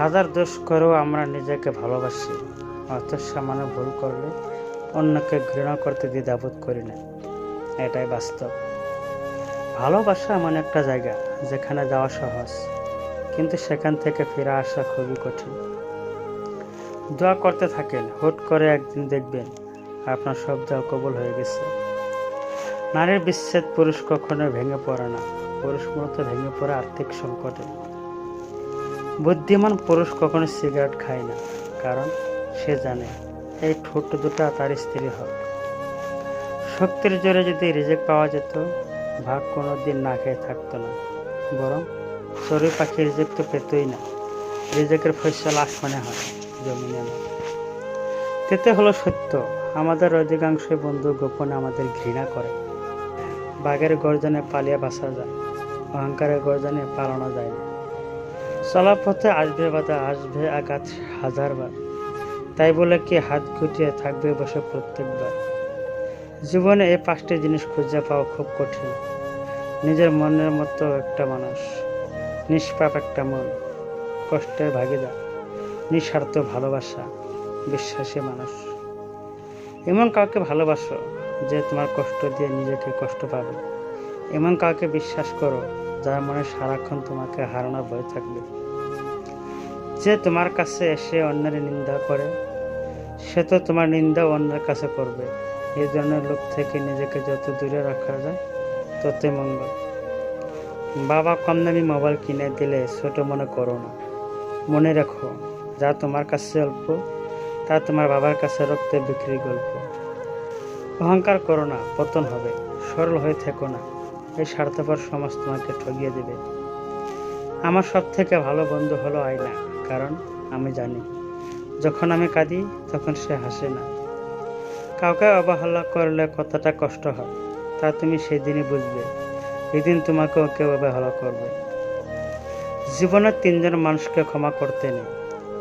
হাজার দোষ করেও আমরা নিজেকে ভালোবাসি অথচ সামান্য ভুল করলে অন্যকে ঘৃণা করতে দ্বিধাবোধ করি না। এটাই বাস্তব। ভালোবাসা এমন একটা জায়গা যেখানে যাওয়া সহজ, কিন্তু সেখান থেকে ফিরে আসা খুবই কঠিন। দোয়া করতে থাকেন, হুট করে একদিন দেখবেন আপনার সব দোয়া কবুল হয়ে গেছে। নারীর বিচ্ছেদ পুরুষ কখনো ভেঙে পড়ে না, পুরুষ মূলত ভেঙে পড়ে আর্থিক সংকটে। বুদ্ধিমান পুরুষ কখনো সিগারেট খায় না, কারণ সে জানে এই ঠোঁট দুটা তার স্ত্রী হক শক্তির জোরে যদি রিজেক্ট পাওয়া যেত, ভাগ কোনো দিন না খেয়ে থাকতো না, বরং চড়ুই পাখি রিজেক্ট তো পেতই না। রিজেকের ফসল আসমানে হয়, জমিনে না তেতে হলো সত্য, আমাদের অধিকাংশ বন্ধু গোপনে আমাদের ঘৃণা করে। বাঘের গর্জনে পালিয়ে বাসা যায়, অহংকারের গর্জনে পালানো যায় না। চলার পথে আসবে বাধা আসবে আঘাত হাজারবার। তাই বলে কি হাত গুটিয়ে থাকবে বসে প্রত্যেকবার? জীবনে এই পাঁচটি জিনিস খুঁজে পাওয়া খুব কঠিন। নিজের মনের মতো একটা মানুষ, নিষ্পাপ একটা মন, কষ্টের ভাগিদার, নিঃস্বার্থ ভালোবাসা, বিশ্বাসী মানুষ। এমন কাউকে ভালোবাসো যে তোমার কষ্ট দিয়ে নিজেকে কষ্ট পাবে। এমন কাউকে বিশ্বাস করো যার মনে সারাক্ষণ তোমাকে হারানোর ভয় থাকবে। যে তোমার কাছে এসে অন্যের নিন্দা করে, সে তো তোমার নিন্দা অন্যের কাছে করবে। এই ধরনের লোক থেকে নিজেকে যত দূরে রাখা যায়, ততই মঙ্গল। বাবা কম দামি মোবাইল কিনে দিলে ছোট মনে করো না। মনে রেখো, যা তোমার কাছে অল্প, তা তোমার বাবার কাছে রক্তে বিক্রি গল্প। অহংকার করো না, পতন হবে, সরল হয়ে থেকো না। এই স্বার্থপর সমাজ তোমাকে ঠগিয়ে দেবে। আমার সব থেকে ভালো বন্ধু হলো আয়না। কারণ আমি জানি, যখন আমি কাঁদি তখন সে হাসে না। কাউকে অবহেলা করলে কতটা কষ্ট হয়, তা তুমি সেদিনই বুঝবে। যেদিন তোমাকে ওকে অবহেলা করবে। জীবনের তিনজন মানুষকে ক্ষমা করতে নেই।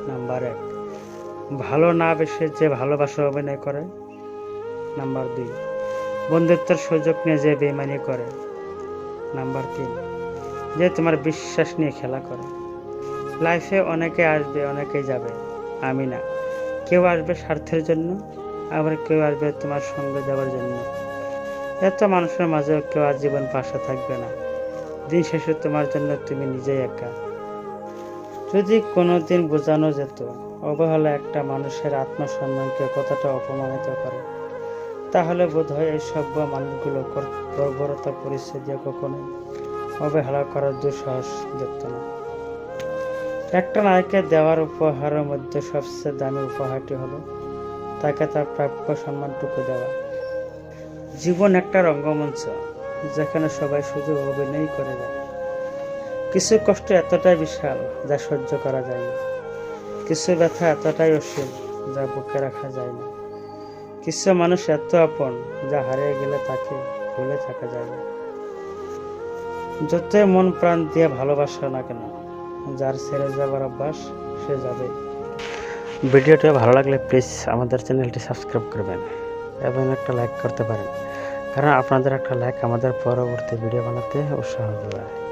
নাম্বার এক, ভালো না বেসে যে ভালোবাসা অভিনয় করে। নাম্বার দুই, বন্ধুত্বের সুযোগ নিয়ে যে বেমানি করে। নাম্বার তিন, যে তোমার বিশ্বাস নিয়ে খেলা করে। লাইফে অনেকে আসবে অনেকেই যাবে। আমি না। কেউ আসবে স্বার্থের জন্য, আবার কেউ আসবে তোমার সঙ্গে যাওয়ার জন্য। এত মানুষের মাঝেও কেউ আজীবন পাশে থাকবে না। দিন শেষে তোমার জন্য তুমি নিজেই একা। যদি কোনোদিন বোঝানো যেত, অবহেলা একটা মানুষের আত্মসম্মানকে কতটা অপমানিত করে, তাহলে বোধ হয় এই সভ্য মানুষগুলো বর্বরতা পরিচয় দিয়ে কখনোই অবহেলা করার দুঃসাহস দেখত না। একটা নারীকে দেওয়ার উপহারের মধ্যে সবচেয়ে দামি উপহারটি হলো তাকে তার প্রাপ্য সম্মানটুকু দেওয়া। জীবন একটা রঙ্গমঞ্চ, যেখানে সবাই শুধু অভিনয় করে যায়। কিছু কষ্ট এতটাই বিশাল যা সহ্য করা যায় না। কিছু ব্যথা এতটাই অসীম যা বুকে রাখা যায় না। কিছু মানুষ এত আপন যা হারিয়ে গেলে তাকে ভুলে থাকা যায় না। যতই মন প্রাণ দিয়ে ভালোবাসা না কেন যার ছেড়ে যাবার অভ্যাস, সে যাবে। ভিডিওটি ভালো লাগলে প্লিজ আমাদের চ্যানেলটি সাবস্ক্রাইব করবেন এবং একটা লাইক করতে পারেন। কারণ আপনাদের একটা লাইক আমাদের পরবর্তী ভিডিও বানাতে উৎসাহ যোগায়।